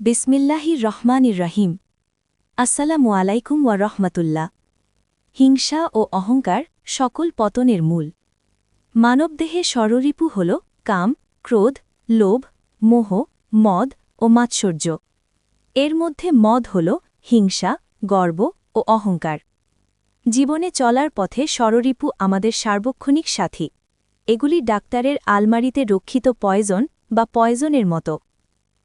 বিসমিল্লাহির রহমানির রহিম। আসসালামু আলাইকুম ওয়া রহমাতুল্লাহ। হিংসা ও অহংকার সকল পতনের মূল। মানবদেহে স্বররিপু হল কাম, ক্রোধ, লোভ, মোহ, মদ ও মাৎসর্য। এর মধ্যে মদ হল হিংসা, গর্ব ও অহংকার। জীবনে চলার পথে স্বররিপু আমাদের সার্বক্ষণিক সাথী। এগুলি ডাক্তারের আলমারিতে রক্ষিত পয়জন বা পয়জনের মতো।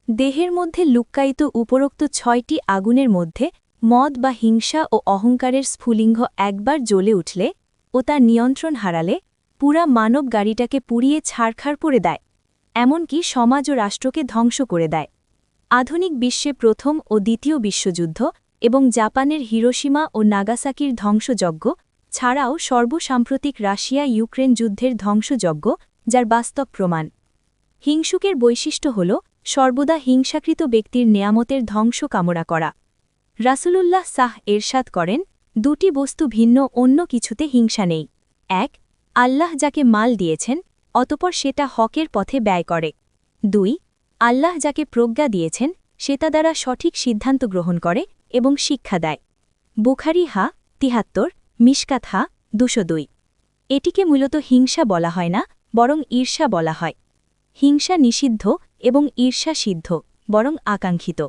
দেহের মধ্যে লুক্কায়িত উপরোক্ত ছয়টি আগুনের মধ্যে মদ বা হিংসা ও অহংকারের স্ফুলিঙ্গ একবার জ্বলে উঠলে ও তার নিয়ন্ত্রণ হারালে পুরা মানব গাড়িটাকে পুড়িয়ে ছাড়খাড় করে দেয়, এমনকি সমাজ ও রাষ্ট্রকে ধ্বংস করে দেয়। আধুনিক বিশ্বে প্রথম ও দ্বিতীয় বিশ্বযুদ্ধ এবং জাপানের হিরোসীমা ও নাগাসাকির ধ্বংসযজ্ঞ ছাড়াও সর্বসাম্প্রতিক রাশিয়া ইউক্রেন যুদ্ধের ধ্বংসযজ্ঞ, যার বাস্তব প্রমাণ। হিংসুকের বৈশিষ্ট্য হল সর্বদা হিংসাকৃত ব্যক্তির নেয়ামতের ধ্বংস কামনা করা। রাসূলুল্লাহ সাহ এরশাদ করেন, দুটি বস্তু ভিন্ন, অন্য কিছুতে হিংসা নেই। এক, আল্লাহ যাকে মাল দিয়েছেন, অতপর সেটা হকের পথে ব্যয় করে। দুই, আল্লাহ যাকে প্রজ্ঞা দিয়েছেন, সেটা দ্বারা সঠিক সিদ্ধান্ত গ্রহণ করে এবং শিক্ষা দেয়। বুখারি হা, তিহাত্তর, মিশকাত হা, দুশো দুই। এটিকে মূলত হিংসা বলা হয় না, বরং ঈর্ষা বলা হয়। হিংসা নিষিদ্ধ এবং ঈর্ষা সিদ্ধ, বরং আকাঙ্ক্ষিত।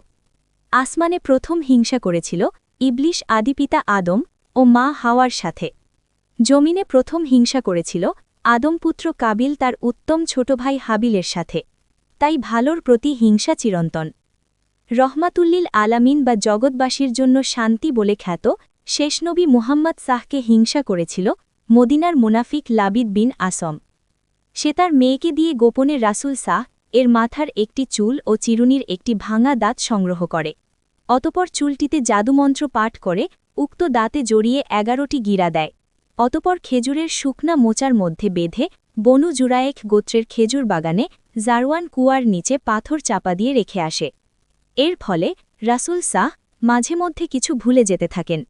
আসমানে প্রথম হিংসা করেছিল ইবলিশ আদিপিতা আদম ও মা হাওয়ার সাথে। জমিনে প্রথম হিংসা করেছিল আদমপুত্র কাবিল তার উত্তম ছোট ভাই হাবিলের সাথে। তাই ভালোর প্রতি হিংসা চিরন্তন। রহমাতুল্লিল আলামিন বা জগৎবাসীর জন্য শান্তি বলে খ্যাত শেষনবী মুহাম্মদ শাহকে হিংসা করেছিল মদিনার মুনাফিক লাবিদ বিন আসম। সে তার মেয়েকে দিয়ে গোপনে রাসুল সাহ এর মাথার একটি চুল ও চিরুনির একটি ভাঙা দাঁত সংগ্রহ করে। অতপর চুলটিতে জাদুমন্ত্র পাঠ করে, উক্ত দাঁতে জড়িয়ে এগারোটি গিরা দেয়। অতপর খেজুরের শুকনা মোচার মধ্যে বেঁধে, বনু জুরায়েক গোত্রের খেজুর বাগানে জারওয়ান কুয়ার নিচে পাথর চাপা দিয়ে রেখে আসে। এর ফলে রাসুল সাহ মাঝে মধ্যে কিছু ভুলে যেতে থাকেন।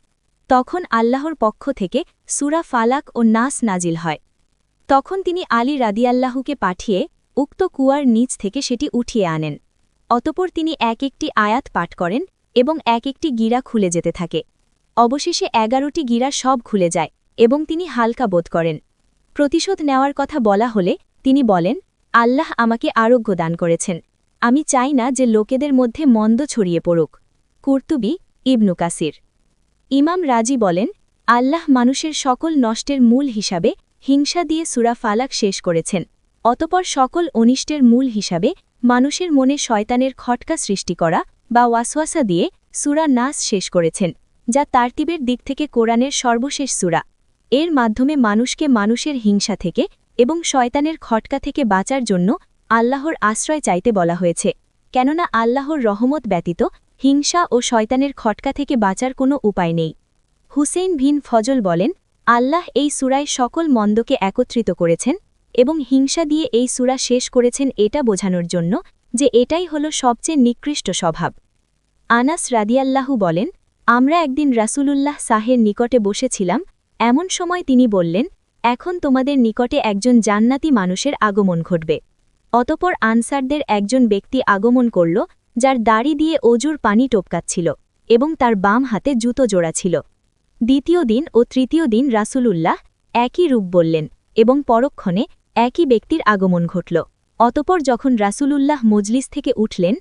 তখন আল্লাহর পক্ষ থেকে সুরা ফালাক ও নাস নাজিল হয়। তখন তিনি আলী রাদিয়াল্লাহুকে পাঠিয়ে উক্ত কুয়ার নিচ থেকে সেটি উঠিয়ে আনেন। অতপর তিনি এক একটি আয়াত পাঠ করেন এবং এক একটি গিরা খুলে যেতে থাকে। অবশেষে এগারোটি গিরা সব খুলে যায় এবং তিনি হালকা বোধ করেন। প্রতিশোধ নেওয়ার কথা বলা হলে তিনি বলেন, আল্লাহ আমাকে আরোগ্য দান করেছেন। আমি চাই না যে লোকেদের মধ্যে মন্দ ছড়িয়ে পড়ুক। কুর্তুবি ইবনু কাসির। ইমাম রাজি বলেন, আল্লাহ মানুষের সকল নষ্টের মূল হিসাবে হিংসা দিয়ে সুরা ফালাক শেষ করেছেন। অতপর সকল অনিষ্টের মূল হিসাবে মানুষের মনে শয়তানের খটকা সৃষ্টি করা বা ওয়াসওয়াসা দিয়ে সুরা নাস শেষ করেছেন, যা তারতিবের দিক থেকে কোরআনের সর্বশেষ সুরা। এর মাধ্যমে মানুষকে মানুষের হিংসা থেকে এবং শয়তানের খটকা থেকে বাঁচার জন্য আল্লাহর আশ্রয় চাইতে বলা হয়েছে, কেননা আল্লাহর রহমত ব্যতীত হিংসা ও শয়তানের খটকা থেকে বাঁচার কোনো উপায় নেই। হুসেইন ভিন ফজল বলেন, আল্লাহ এই সুরায় সকল মন্দকে একত্রিত করেছেন এবং হিংসা দিয়ে এই সুরা শেষ করেছেন এটা বোঝানোর জন্য যে এটাই হল সবচেয়ে নিকৃষ্ট স্বভাব। আনাস রাদিয়াল্লাহু বলেন, আমরা একদিন রাসূলুল্লাহ সাহের নিকটে বসেছিলাম, এমন সময় তিনি বললেন, এখন তোমাদের নিকটে একজন জান্নাতি মানুষের আগমন ঘটবে। অতপর আনসারদের একজন ব্যক্তি আগমন করল, যার দাড়ি দিয়ে অজুর পানি টপকাচ্ছিল এবং তার বাম হাতে জুতো জোড়া ছিল। দ্বিতীয় দিন ও তৃতীয় দিন রাসূলুল্লাহ একই রূপ বললেন এবং পরক্ষণে একই ব্যক্তির আগমন ঘটল। অতপর যখন রাসূলুল্লাহ মজলিস থেকে উঠলেন,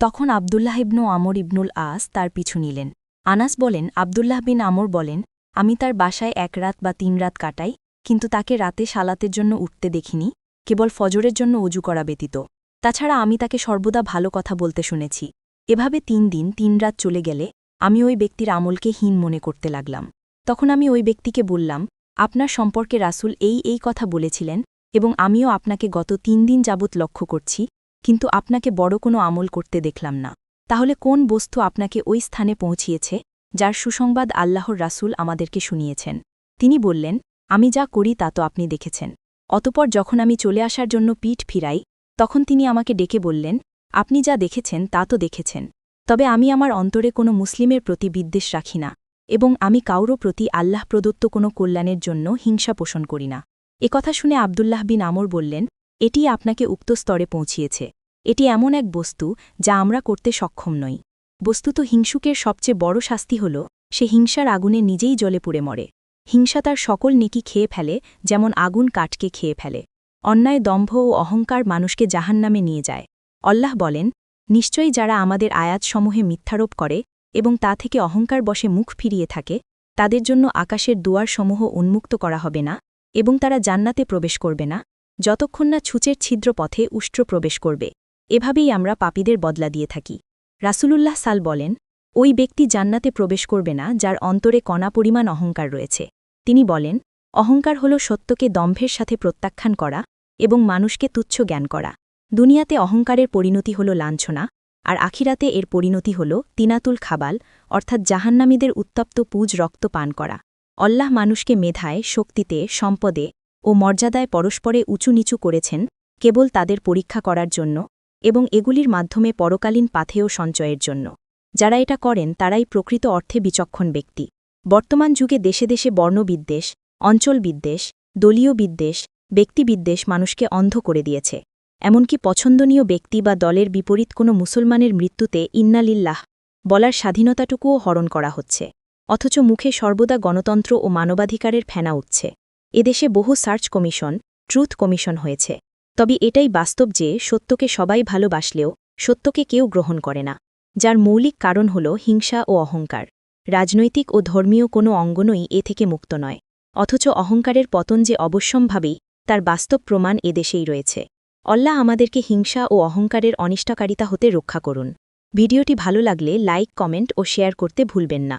তখন আবদুল্লাহ ইবনু আমর ইবনুল আস তার পিছু নিলেন। আনাস বলেন, আবদুল্লাহ বিন আমর বলেন, আমি তার বাসায় এক রাত বা তিন রাত কাটাই, কিন্তু তাকে রাতে সালাতের জন্য উঠতে দেখিনি, কেবল ফজরের জন্য অজু করা ব্যতীত। তাছাড়া আমি তাকে সর্বদা ভালো কথা বলতে শুনেছি। এভাবে তিন দিন, তিন রাত চলে গেলে, আমি ওই ব্যক্তির আমলকে হীন মনে করতে লাগলাম। তখন আমি ওই ব্যক্তিকে বললাম, আপনার সম্পর্কে রাসুল এই এই কথা বলেছিলেন এবং আমিও আপনাকে গত তিন দিন যাবৎ লক্ষ্য করছি, কিন্তু আপনাকে বড় কোনো আমল করতে দেখলাম না। তাহলে কোন বস্তু আপনাকে ওই স্থানে পৌঁছিয়েছে, যার সুসংবাদ আল্লাহর রাসুল আমাদেরকে শুনিয়েছেন? তিনি বললেন, আমি যা করি তা তো আপনি দেখেছেন। অতপর যখন আমি চলে আসার জন্য পিঠ ফিরাই, তখন তিনি আমাকে ডেকে বললেন, আপনি যা দেখেছেন তা তো দেখেছেন। তবে আমি আমার অন্তরে কোনো মুসলিমের প্রতি বিদ্বেষ রাখি না, এবং আমি কাউরও প্রতি আল্লাহ প্রদত্ত কোনো কল্যাণের জন্য হিংসা পোষণ করি না। কথা শুনে আবদুল্লাহ বিন আমর বললেন, এটি আপনাকে উক্ত স্তরে পৌঁছিয়েছে। এটি এমন এক বস্তু যা আমরা করতে সক্ষম নই। বস্তুত হিংসুকের সবচেয়ে বড় শাস্তি হল, সে হিংসার আগুনে নিজেই জলে পুড়ে মরে। হিংসা তার সকল নেকি খেয়ে ফেলে, যেমন আগুন কাঠকে খেয়ে ফেলে। অন্যায়, দম্ভ ও অহংকার মানুষকে জাহান্নামে নিয়ে যায়। অল্লাহ বলেন, নিশ্চয়ই যারা আমাদের আয়াতসমূহে মিথ্যারোপ করে এবং তা থেকে অহংকার বসে মুখ ফিরিয়ে থাকে, তাদের জন্য আকাশের দুয়ারসমূহ উন্মুক্ত করা হবে না। এবং তারা জান্নাতে প্রবেশ করবে না, যতক্ষণ না ছুচের ছিদ্র পথে উষ্ট্র প্রবেশ করবে। এভাবেই আমরা পাপীদের বদলা দিয়ে থাকি। রাসূলুল্লাহ সাল বলেন, ওই ব্যক্তি জান্নাতে প্রবেশ করবে না যার অন্তরে কণা পরিমাণ অহংকার রয়েছে। তিনি বলেন, অহংকার হল সত্যকে দম্ভের সাথে প্রত্যাখ্যান করা এবং মানুষকে তুচ্ছ জ্ঞান করা। দুনিয়াতে অহংকারের পরিণতি হল লাঞ্ছনা, আর আখিরাতে এর পরিণতি হল তিনাতুল খাবাল, অর্থাৎ জাহান্নামীদের উত্তপ্ত পুজ রক্ত পান করা। অল্লাহ মানুষকে মেধায়, শক্তিতে, সম্পদে ও মর্যাদায় পরস্পরে উঁচু নিচু করেছেন, কেবল তাদের পরীক্ষা করার জন্য এবং এগুলির মাধ্যমে পরকালীন পাথেয় সঞ্চয়ের জন্য। যারা এটা করেন, তারাই প্রকৃত অর্থে বিচক্ষণ ব্যক্তি। বর্তমান যুগে দেশে দেশে বর্ণবিদ্বেষ, অঞ্চলবিদ্বেষ, দলীয় বিদ্বেষ, ব্যক্তিবিদ্বেষ মানুষকে অন্ধ করে দিয়েছে। এমনকি পছন্দনীয় ব্যক্তি বা দলের বিপরীত কোনো মুসলমানের মৃত্যুতে ইন্নালিল্লাহ বলার স্বাধীনতাটুকুও হরণ করা হচ্ছে। অথচ মুখে সর্বদা গণতন্ত্র ও মানবাধিকারের ফেনা উঠছে। এদেশে বহু সার্চ কমিশন, ট্রুথ কমিশন হয়েছে। তবে এটাই বাস্তব যে সত্যকে সবাই ভালোবাসলেও সত্যকে কেউ গ্রহণ করে না, যার মৌলিক কারণ হল হিংসা ও অহংকার। রাজনৈতিক ও ধর্মীয় কোনো অঙ্গনই এ থেকে মুক্ত নয়, অথচ অহংকারের পতন যে অবশ্যম্ভাবেই তার বাস্তব প্রমাণ এদেশেই রয়েছে। অল্লাহ আমাদেরকে হিংসা ও অহংকারের অনিষ্টকারিতা হতে রক্ষা করুন। ভিডিওটি ভালো লাগলে লাইক, কমেন্ট ও শেয়ার করতে ভুলবেন না।